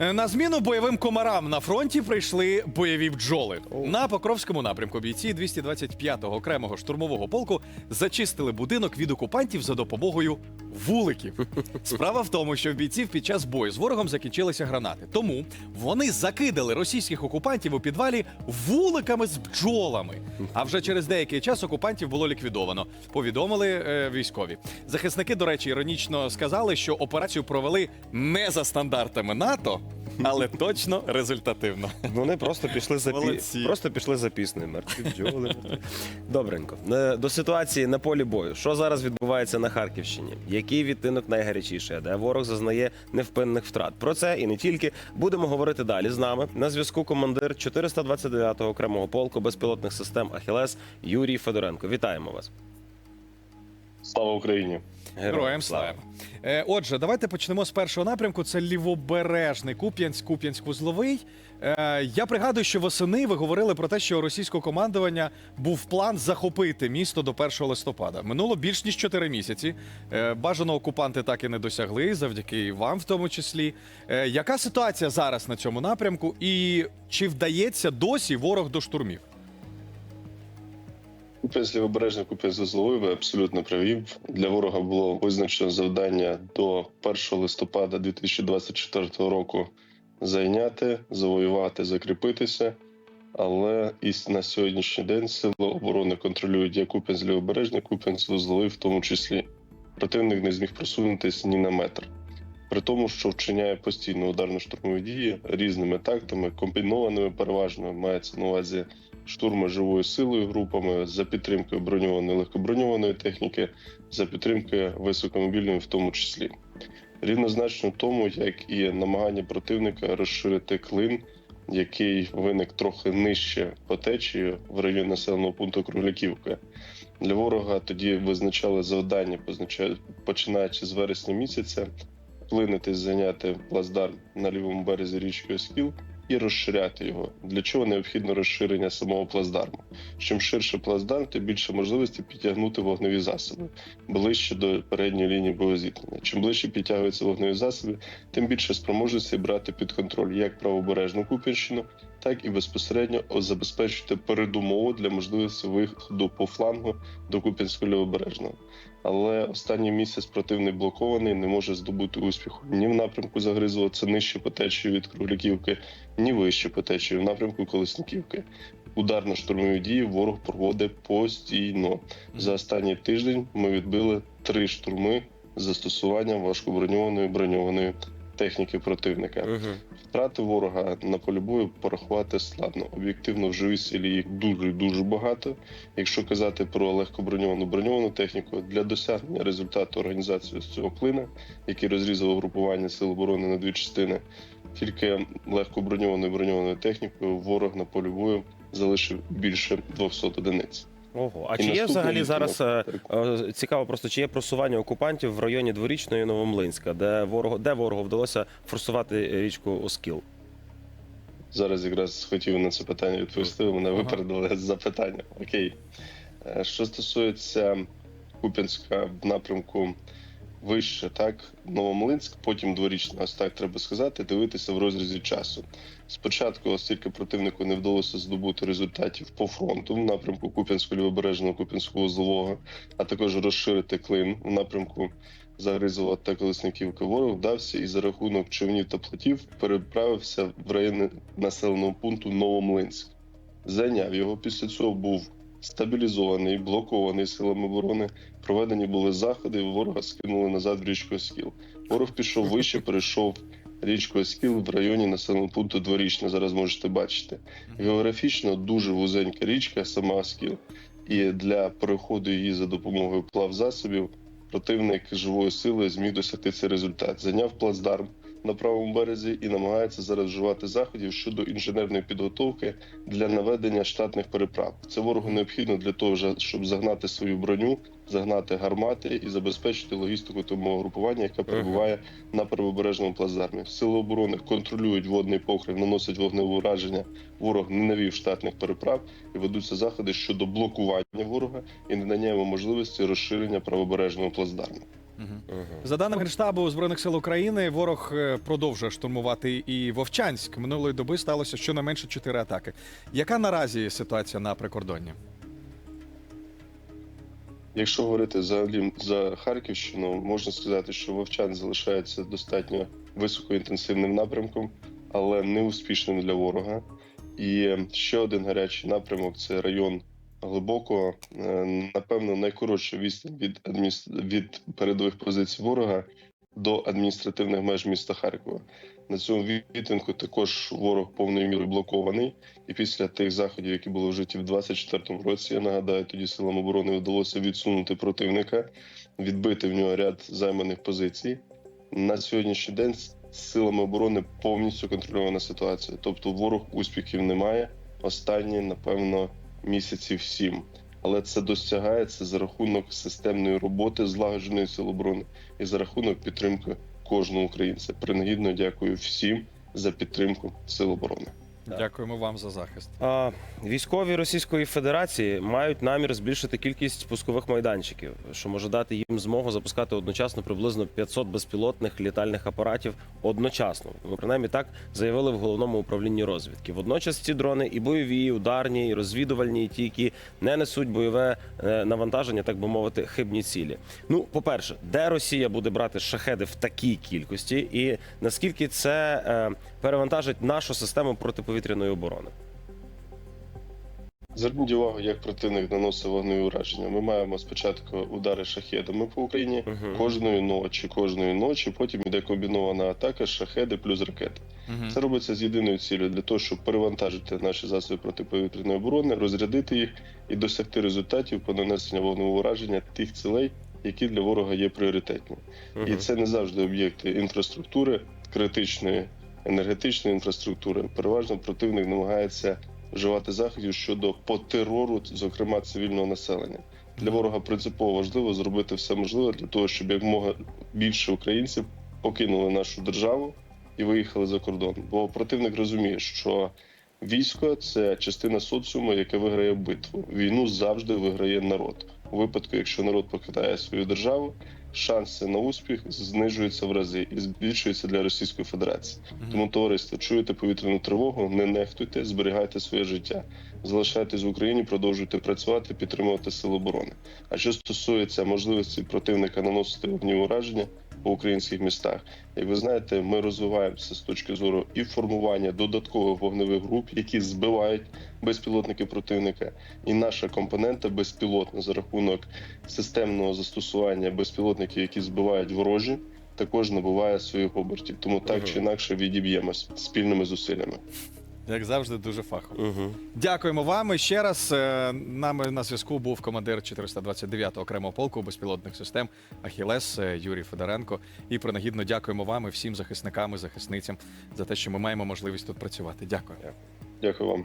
Е, На зміну бойовим комарам на фронті прийшли бойові бджоли. На Покровському напрямку бійці 225-го окремого штурмового полку зачистили будинок від окупантів за допомогою вуликів. Справа в тому, що в бійців під час бою з ворогом закінчилися гранати. Тому вони закидали російських окупантів у підвалі вуликами з бджолами. А вже через деякий час окупантів було ліквідовано. Повідомили е, військові. Захисники, до речі, іронічно сказали, що операцію провели не за стандартами НАТО, але точно результативно. Вони просто пішли за пі... Просто пішли за піснею. Мертві бджоли. Добренько. Е, До ситуації на полі бою. Що зараз відбувається на Харківщині? Який відтинок найгарячіший, де ворог зазнає невпинних втрат? Про це і не тільки будемо говорити далі. З нами на зв'язку командир 429-го окремого полку безпілотних систем Ахілес Юрій Федоренко. Вітаємо вас. Слава Україні! Героям слава. Е, Отже, давайте почнемо з першого напрямку. Це лівобережний Куп'янськ, Куп'янськ-Вузловий. Е, Я пригадую, що восени ви говорили про те, що у російського командування був план захопити місто до 1 листопада. Минуло більш ніж 4 місяці. Е, Бажано окупанти так і не досягли, завдяки вам, в тому числі. Е, Яка ситуація зараз на цьому напрямку, і чи вдається досі ворог до штурмів? Купець лівобережний купець зловий, ви абсолютно праві. Для ворога було визначено завдання до 1 листопада 2024 року зайняти, завоювати, закріпитися. Але і на сьогоднішній день сили оборони контролюють як Куп'янськ лівобережний, Куп'янськ вузловий в тому числі. Противник не зміг просунутися ні на метр. При тому, що вчиняє постійно ударно-штурмові дії різними тактами, комбінованими переважно мається на увазі штурми живою силою групами за підтримкою броньованої легкоброньованої техніки, за підтримкою високомобільної, в тому числі. Рівнозначно тому, як і намагання противника розширити клин, який виник трохи нижче по течії в районі населеного пункту Кругляківка. Для ворога тоді визначали завдання, починаючи з вересня місяця, вплинути, зайняти плацдарм на лівому березі річки Оскіл і розширяти його. Для чого необхідно розширення самого плацдарму? Чим ширше плацдарм, тим більше можливості підтягнути вогневі засоби ближче до передньої лінії боєзіткнення. Чим ближче підтягуються вогневі засоби, тим більше спроможності брати під контроль як правобережну Куп'янщину, так і безпосередньо забезпечити передумову для можливості виходу по флангу до Куп'янського лівобережного. Але останній місяць противник блокований, не може здобути успіху ні в напрямку Загризова, це нижче по течії від Кругляківки, ні вище по течії в напрямку Колесниківки. Ударно-штурмові дії ворог проводить постійно. За останній тиждень ми відбили три штурми з застосуванням важкоброньованої броньованої техніки противника. Угу. Втрати ворога на полі бою порахувати складно. Об'єктивно в живій силі їх дуже дуже багато. Якщо казати про легкоброньовану броньовану техніку, для досягнення результату організації з цього клина, який розрізав угрупування сил оборони на дві частини, тільки легкоброньованою броньованою технікою ворог на полі бою залишив більше 200 одиниць. Ого. А І чи є наступний взагалі зараз е, е, цікаво, просто чи є просування окупантів в районі Дворічної Новомлинська, де ворогу, де ворогу вдалося форсувати річку Оскіл? Зараз якраз хотів на це питання відповісти. Ви мене Ага. випередили з запитання. Окей. Е, Що стосується Куп'янська в напрямку вище, так, Новомлинськ, потім дворічна, ось так треба сказати, дивитися в розрізі часу. Спочатку, оскільки противнику не вдалося здобути результатів по фронту в напрямку Куп'янського лівобережного Куп'янського злового, а також розширити клин в напрямку Загризова та Колесниківка. Ворог вдався і за рахунок човнів та плотів переправився в район населеного пункту Новомлинськ. Зайняв його після цього був стабілізований, блокований силами оборони. Проведені були заходи, ворога скинули назад в річку Оскіл. Ворог пішов вище, перейшов річку Оскіл в районі населеного пункту Дворічне. Зараз можете бачити. Географічно дуже вузенька річка, сама Оскіл. І для переходу її за допомогою плавзасобів противник живої сили зміг досягти цей результат. Зайняв плацдарм на правому березі і намагається зараз вживати заходів щодо інженерної підготовки для наведення штатних переправ. Це ворогу необхідно для того, щоб загнати свою броню, загнати гармати і забезпечити логістику того групування, яке перебуває на правобережному плацдармі. Сили оборони контролюють водний покрив, наносять вогневе ураження. Ворог не навів штатних переправ і ведуться заходи щодо блокування ворога і надання йому можливості розширення правобережного плацдарму. За даними Генштабу Збройних сил України, ворог е, продовжує штурмувати і Вовчанськ. Минулої доби сталося щонайменше чотири атаки. Яка наразі ситуація на прикордонні? Якщо говорити взагалі за Харківщину, можна сказати, що Вовчан залишається достатньо високоінтенсивним напрямком, але неуспішним для ворога. І ще один гарячий напрямок це район глибокого, е, напевно, найкоротша відстань від адміністр... від передових позицій ворога до адміністративних меж міста Харкова. На цьому відтинку також ворог повною мірою блокований. І після тих заходів, які були вжиті в 24-му році, я нагадаю, тоді силам оборони вдалося відсунути противника, відбити в нього ряд займаних позицій. На сьогоднішній день силами оборони повністю контрольована ситуація. Тобто ворог успіхів немає. Останні, напевно, місяців сім. Але це досягається за рахунок системної роботи злагодженої сил оборони і за рахунок підтримки кожного українця. Принагідно дякую всім за підтримку сил оборони. Дякуємо вам за захист. А, військові Російської Федерації мають намір збільшити кількість пускових майданчиків, що може дати їм змогу запускати одночасно приблизно 500 безпілотних літальних апаратів одночасно. Ну, принаймні так заявили в головному управлінні розвідки. Водночас ці дрони і бойові, і ударні, і розвідувальні, і ті, які не несуть бойове е, навантаження, так би мовити, хибні цілі. Ну, по-перше, де Росія буде брати шахеди в такій кількості, і наскільки це е, перевантажить нашу систему протиповітряної оборони? Зверніть увагу, як противник наносив вогневі ураження. Ми маємо спочатку удари шахедами по Україні Мгм. кожної ночі, кожної ночі. Потім іде комбінована атака, шахеди плюс ракети. Мгм. Це робиться з єдиною цілею для того, щоб перевантажити наші засоби протиповітряної оборони, розрядити їх і досягти результатів по нанесенню вогневого ураження тих цілей, які для ворога є пріоритетні. І це не завжди об'єкти інфраструктури, критичної енергетичної інфраструктури. Переважно противник намагається вживати заходів щодо по терору, зокрема цивільного населення. Для ворога принципово важливо зробити все можливе для того, щоб якомога більше українців покинули нашу державу і виїхали за кордон. Бо противник розуміє, що військо це частина соціуму, яке виграє битву. Війну завжди виграє народ. У випадку, якщо народ покидає свою державу, шанси на успіх знижуються в рази і збільшуються для Російської Федерації. Тому товариство, чуєте повітряну тривогу, не нехтуйте, зберігайте своє життя, залишайтесь в Україні, продовжуйте працювати, підтримувати сили оборони. А що стосується можливості противника наносити вогні ураження по українських містах, як ви знаєте, ми розвиваємося з точки зору і формування додаткових вогневих груп, які збивають безпілотники противника, і наша компонента безпілотна за рахунок системного застосування безпілотників, які збивають ворожі. Також набуває своїх обертів, тому так чи інакше відіб'ємось спільними зусиллями. Як завжди, дуже фахово. Угу. Дякуємо вам. І ще раз е, нами на зв'язку був командир 429-го окремого полку безпілотних систем Ахілес е, Юрій Федоренко. І принагідно дякуємо вам і всім захисникам і захисницям за те, що ми маємо можливість тут працювати. Дякую. Дякую вам.